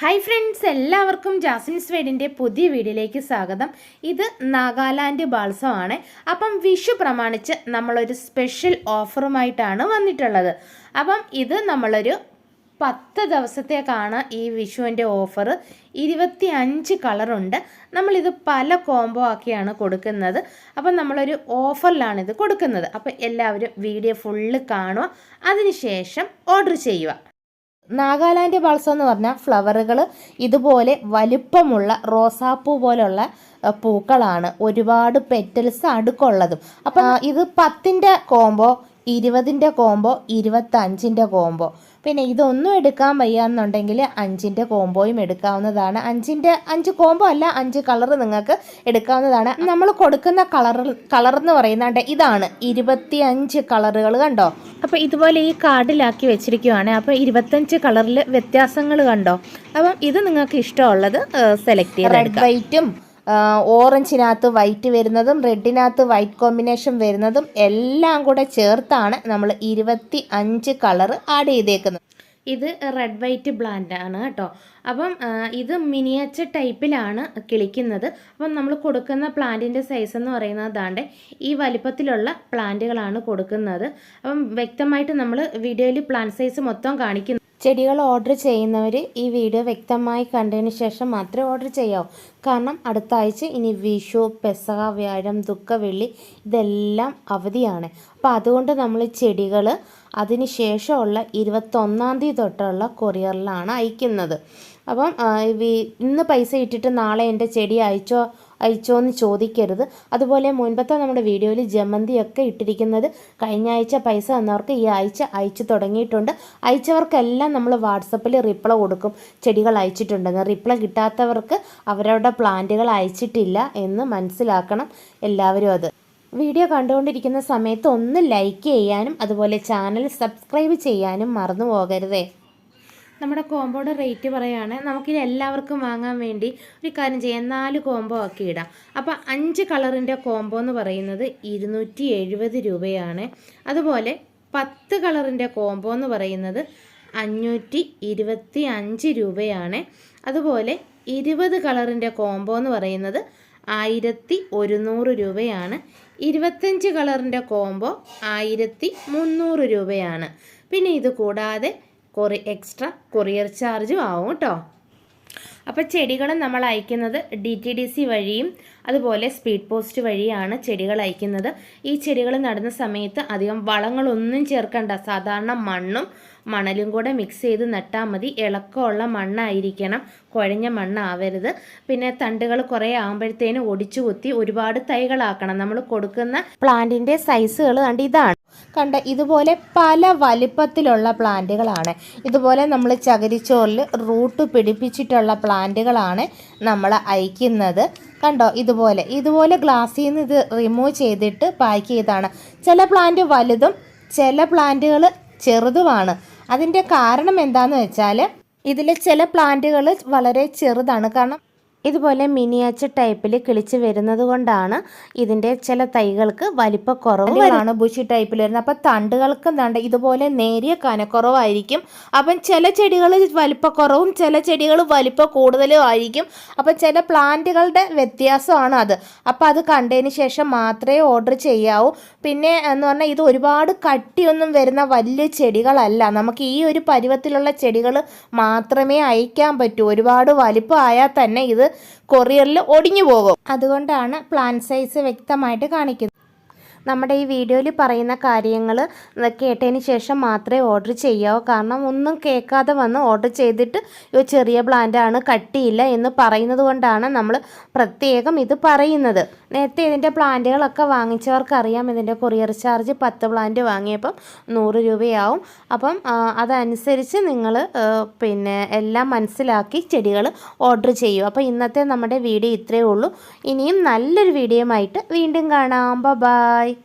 Hi friends എല്ലാവർക്കും Jasmine സ്വേഡിന്റെ പുതിയ വീഡിയോയിലേക്ക് സ്വാഗതം. ഇത് നാഗാലാൻഡ് ബാൾസമാണ്. അപ്പം വിഷു പ്രമാണിച്ച് നമ്മളൊരു സ്പെഷ്യൽ ഓഫറുമായിട്ടാണ് വന്നിട്ടുള്ളത്. അപ്പം ഇത് നമ്മളൊരു പത്ത് ദിവസത്തേക്കാണ് ഈ വിഷുവിന്റെ ഓഫർ ഇരുപത്തി അഞ്ച് കളറുണ്ട് നമ്മളിത് പല കോംബോ ആക്കിയാണ് കൊടുക്കുന്നത്. അപ്പം നമ്മളൊരു ഓഫറിലാണ് ഇത് കൊടുക്കുന്നത്. അപ്പം എല്ലാവരും വീഡിയോ ഫുള്ള് കാണുക. അതിനുശേഷം ഓർഡർ ചെയ്യുക. നാഗാലാൻഡ് ബാൾസം എന്ന് പറഞ്ഞാൽ ഫ്ലവറുകൾ ഇതുപോലെ വലുപ്പമുള്ള റോസാപ്പൂ പോലുള്ള പൂക്കളാണ് ഒരുപാട് പെറ്റൽസ് അടുക്കുള്ളതും. അപ്പം ഇത് പത്തിന്റെ കോംബോ ഇരുപതിന്റെ കോംബോ ഇരുപത്തഞ്ചിന്റെ കോംബോ പിന്നെ ഇതൊന്നും എടുക്കാൻ വയ്യാന്നുണ്ടെങ്കിൽ അഞ്ചിന്റെ കോംബോയും എടുക്കാവുന്നതാണ്. അഞ്ചിന്റെ അഞ്ച് കോംബോ അല്ല അഞ്ച് കളർ നിങ്ങൾക്ക് എടുക്കാവുന്നതാണ്. നമ്മൾ കൊടുക്കുന്ന കളർ കളർ എന്ന് പറയുന്നത് ഇതാണ്. ഇരുപത്തി അഞ്ച് കളറുകൾ കണ്ടോ? അപ്പോൾ ഇതുപോലെ ഈ കാർഡിലാക്കി വെച്ചിരിക്കുവാണ്. അപ്പോൾ ഇരുപത്തഞ്ച് കളറിൽ വ്യത്യാസങ്ങൾ കണ്ടോ? അപ്പം ഇത് നിങ്ങൾക്ക് ഇഷ്ടമുള്ളത് സെലക്ട് ചെയ്ത് റെഡ് വൈറ്റും ഓറഞ്ചിനകത്ത് വൈറ്റ് വരുന്നതും റെഡിനകത്ത് വൈറ്റ് കോമ്പിനേഷൻ വരുന്നതും എല്ലാം കൂടെ ചേർത്താണ് നമ്മൾ ഇരുപത്തി അഞ്ച് കളർ ആഡ് ചെയ്തേക്കുന്നത്. ഇത് റെഡ് വൈറ്റ് ബ്ലാൻഡ് ആണ് കേട്ടോ. അപ്പം ഇത് മിനിയേച്ചർ ടൈപ്പിലാണ് കിളിക്കുന്നത്. അപ്പം നമ്മൾ കൊടുക്കുന്ന പ്ലാന്റിന്റെ സൈസ് എന്ന് പറയുന്നത് ദാണ്ട് ഈ വലിപ്പത്തിലുള്ള പ്ലാന്റുകളാണ് കൊടുക്കുന്നത്. അപ്പം വ്യക്തമായിട്ട് നമ്മൾ വീഡിയോയിൽ പ്ലാന്റ് സൈസ് മൊത്തം കാണിക്കുന്നു. ചെടികൾ ഓർഡർ ചെയ്യുന്നവർ ഈ വീഡിയോ വ്യക്തമായി കണ്ടതിന് ശേഷം മാത്രമേ ഓർഡർ ചെയ്യാവൂ. കാരണം അടുത്ത ആഴ്ച ഇനി വിഷു പെസക വ്യാഴം ദുഃഖ വെള്ളി ഇതെല്ലാം അവധിയാണ്. അപ്പോൾ അതുകൊണ്ട് നമ്മൾ ചെടികൾ അതിന് ശേഷമുള്ള ഇരുപത്തൊന്നാം തീയതി തൊട്ടുള്ള കൊറിയറിലാണ് അയക്കുന്നത്. അപ്പം ഇന്ന് പൈസ ഇട്ടിട്ട് നാളെ എന്റെ ചെടി അയച്ചോ അയച്ചോ എന്ന് ചോദിക്കരുത്. അതുപോലെ മുൻപത്തെ നമ്മുടെ വീഡിയോയിൽ ജമന്തിയൊക്കെ ഇട്ടിരിക്കുന്നത് കഴിഞ്ഞ ആഴ്ച പൈസ തന്നവർക്ക് ഈ ആഴ്ച അയച്ചു തുടങ്ങിയിട്ടുണ്ട്. അയച്ചവർക്കെല്ലാം നമ്മൾ വാട്സപ്പിൽ റിപ്ലൈ കൊടുക്കും. ചെടികൾ അയച്ചിട്ടുണ്ടെന്ന്. റിപ്ലൈ കിട്ടാത്തവർക്ക് അവരവരുടെ പ്ലാന്റുകൾ അയച്ചിട്ടില്ല എന്ന് മനസ്സിലാക്കണം എല്ലാവരും അത്. വീഡിയോ കണ്ടുകൊണ്ടിരിക്കുന്ന സമയത്ത് ഒന്ന് ലൈക്ക് ചെയ്യാനും അതുപോലെ ചാനൽ സബ്സ്ക്രൈബ് ചെയ്യാനും മറന്നു പോകരുതേ. നമ്മുടെ കോമ്പോയുടെ റേറ്റ് പറയുകയാണ്. നമുക്കിത് എല്ലാവർക്കും വാങ്ങാൻ വേണ്ടി ഒരു കാര്യം ചെയ്യാം. നാല് കോംബോ ആക്കി ഇടാം. അപ്പോൾ അഞ്ച് കളറിന്റെ കോംബോ എന്ന് പറയുന്നത് ഇരുന്നൂറ്റി എഴുപത് രൂപയാണ്. അതുപോലെ പത്ത് കളറിന്റെ കോംബോ എന്ന് പറയുന്നത് അഞ്ഞൂറ്റി ഇരുപത്തി അഞ്ച് രൂപയാണ്. അതുപോലെ ഇരുപത് കളറിന്റെ കോംബോ എന്ന് പറയുന്നത് ആയിരത്തി ഒരുന്നൂറ് രൂപയാണ്. ഇരുപത്തഞ്ച് കളറിന്റെ കോംബോ ആയിരത്തി മുന്നൂറ് രൂപയാണ്. പിന്നെ ഇത് കൂടാതെ കൊറി എക്സ്ട്രാ കൊറിയർ ചാർജും ആവും കേട്ടോ അപ്പോൾ ചെടികൾ നമ്മൾ അയക്കുന്നത് ഡി ടി ഡി സി വഴിയും അതുപോലെ സ്പീഡ് പോസ്റ്റ് വഴിയാണ് ചെടികൾ അയക്കുന്നത്. ഈ ചെടികൾ നടുന്ന സമയത്ത് അധികം വളങ്ങളൊന്നും ചേർക്കണ്ട. സാധാരണ മണ്ണും മണലും കൂടെ മിക്സ് ചെയ്ത് നട്ടാൽ മതി. ഇളക്കമുള്ള മണ്ണായിരിക്കണം. കുഴഞ്ഞ മണ്ണാവരുത്. പിന്നെ തണ്ടുകൾ കുറേ ആകുമ്പോഴത്തേനും ഒടിച്ചു കുത്തി ഒരുപാട് തൈകളാക്കണം. നമ്മൾ കൊടുക്കുന്ന പ്ലാന്റിന്റെ സൈസുകൾ കണ്ട് ഇതാണ്. കണ്ട ഇതുപോലെ പല വലിപ്പത്തിലുള്ള പ്ലാന്റുകളാണ്. ഇതുപോലെ നമ്മൾ ചകിരിച്ചോറിൽ റൂട്ട് പിടിപ്പിച്ചിട്ടുള്ള പ്ലാന്റുകളാണ് നമ്മൾ അയക്കുന്നത്. കണ്ടോ? ഇതുപോലെ. ഇതുപോലെ ഗ്ലാസ്സിൽ നിന്ന് ഇത് റിമൂവ് ചെയ്തിട്ട് പാക്ക് ചെയ്താണ്. ചില പ്ലാന്റ് വലുതും ചില പ്ലാന്റുകൾ ചെറുതുമാണ്. അതിന്റെ കാരണം എന്താണെന്ന് വെച്ചാൽ ഇതിലെ ചില പ്ലാന്റുകൾ വളരെ ചെറുതാണ്. കാരണം ഇതുപോലെ മിനിയാച്ച് ടൈപ്പിൽ കിളിച്ച് വരുന്നത് കൊണ്ടാണ് ഇതിന്റെ ചില തൈകൾക്ക് വലിപ്പ കുറവുകളാണ് ബുഷി ടൈപ്പിൽ വരുന്നത്. അപ്പം തണ്ടുകൾക്ക് എന്താണ്ട് ഇതുപോലെ നേരിയ കനക്കുറവായിരിക്കും. അപ്പം ചില ചെടികൾ വലിപ്പക്കുറവും ചില ചെടികൾ വലിപ്പ കൂടുതലും ആയിരിക്കും. അപ്പം ചില പ്ലാന്റുകളുടെ വ്യത്യാസമാണ് അത്. അപ്പം അത് കണ്ടതിന് ശേഷം മാത്രമേ ഓർഡർ ചെയ്യാവൂ. പിന്നെ എന്ന് പറഞ്ഞാൽ ഇത് ഒരുപാട് കട്ടിയൊന്നും വരുന്ന വലിയ ചെടികളല്ല. നമുക്ക് ഈ ഒരു പരുവത്തിലുള്ള ചെടികൾ മാത്രമേ അയക്കാൻ പറ്റൂ. ഒരുപാട് വലിപ്പമായാൽ തന്നെ ഇത് കൊറിയറിൽ ഒടിഞ്ഞു പോകും. അതുകൊണ്ടാണ് പ്ലാൻ സൈസ് വ്യക്തമായിട്ട് കാണിക്കുന്നത്. നമ്മുടെ ഈ വീഡിയോയിൽ പറയുന്ന കാര്യങ്ങൾ കേട്ടതിന് ശേഷം മാത്രമേ ഓർഡർ ചെയ്യാവൂ. കാരണം ഒന്നും കേൾക്കാതെ വന്ന് ഓർഡർ ചെയ്തിട്ട് ഇത് ചെറിയ പ്ലാന്റാണ് കട്ടിയില്ല എന്ന് പറയുന്നത് കൊണ്ടാണ് നമ്മൾ പ്രത്യേകം ഇത് പറയുന്നത്. നേരത്തെ ഇതിന്റെ പ്ലാന്റുകളൊക്കെ വാങ്ങിച്ചവർക്കറിയാം ഇതിന്റെ കൊറിയർ ചാർജ് പത്ത് പ്ലാന്റ് വാങ്ങിയപ്പം നൂറ് രൂപയാവും. അപ്പം അതനുസരിച്ച് നിങ്ങൾ പിന്നെ എല്ലാം മനസ്സിലാക്കി ചെടികൾ ഓർഡർ ചെയ്യും. അപ്പോൾ ഇന്നത്തെ നമ്മുടെ വീഡിയോ ഇത്രയേ ഉള്ളൂ. ഇനിയും നല്ലൊരു വീഡിയോ ആയിട്ട് വീണ്ടും കാണാം. ബൈ